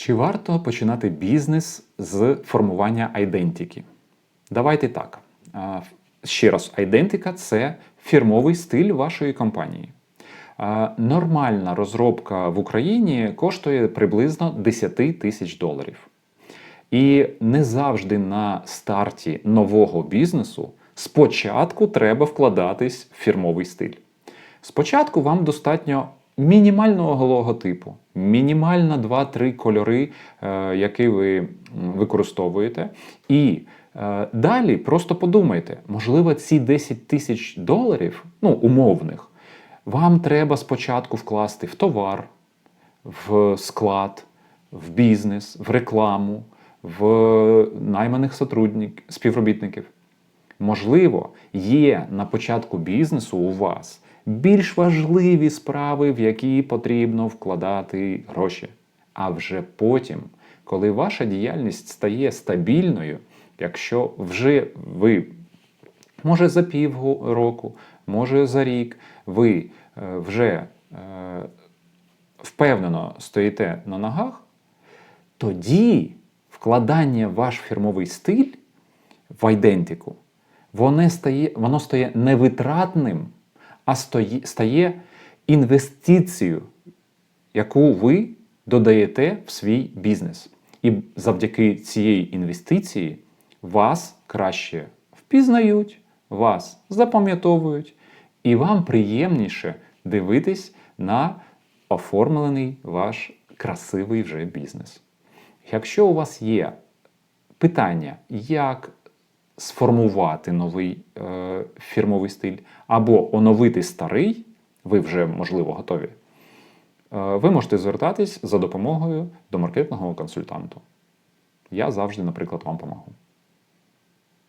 Чи варто починати бізнес з формування айдентики? Давайте так. Ще раз, айдентика це фірмовий стиль вашої компанії. Нормальна розробка в Україні коштує приблизно 10 тисяч доларів. І не завжди на старті нового бізнесу спочатку треба вкладатись в фірмовий стиль. Спочатку вам достатньо мінімального логотипу, мінімально 2-3 кольори, е, які ви використовуєте. І е, далі просто подумайте, можливо, ці 10 тисяч доларів, ну, умовних, вам треба спочатку вкласти в товар, в склад, в бізнес, в рекламу, в найманих співробітників. Можливо, є на початку бізнесу у вас більш важливі справи, в які потрібно вкладати гроші. А вже потім, коли ваша діяльність стає стабільною, якщо вже ви, може за пів року, може за рік, ви е, вже е, впевнено стоїте на ногах, тоді вкладання в ваш фірмовий стиль в айдентику, воно стає, воно стає не витратним, а стає інвестицією, яку ви додаєте в свій бізнес. І завдяки цієї інвестиції вас краще впізнають, вас запам'ятовують, і вам приємніше дивитись на оформлений ваш красивий вже бізнес. Якщо у вас є питання, як сформувати новий е, фірмовий стиль або оновити старий, ви вже, можливо, готові, е, ви можете звертатись за допомогою до маркетингового консультанту. Я завжди, наприклад, вам допомогу.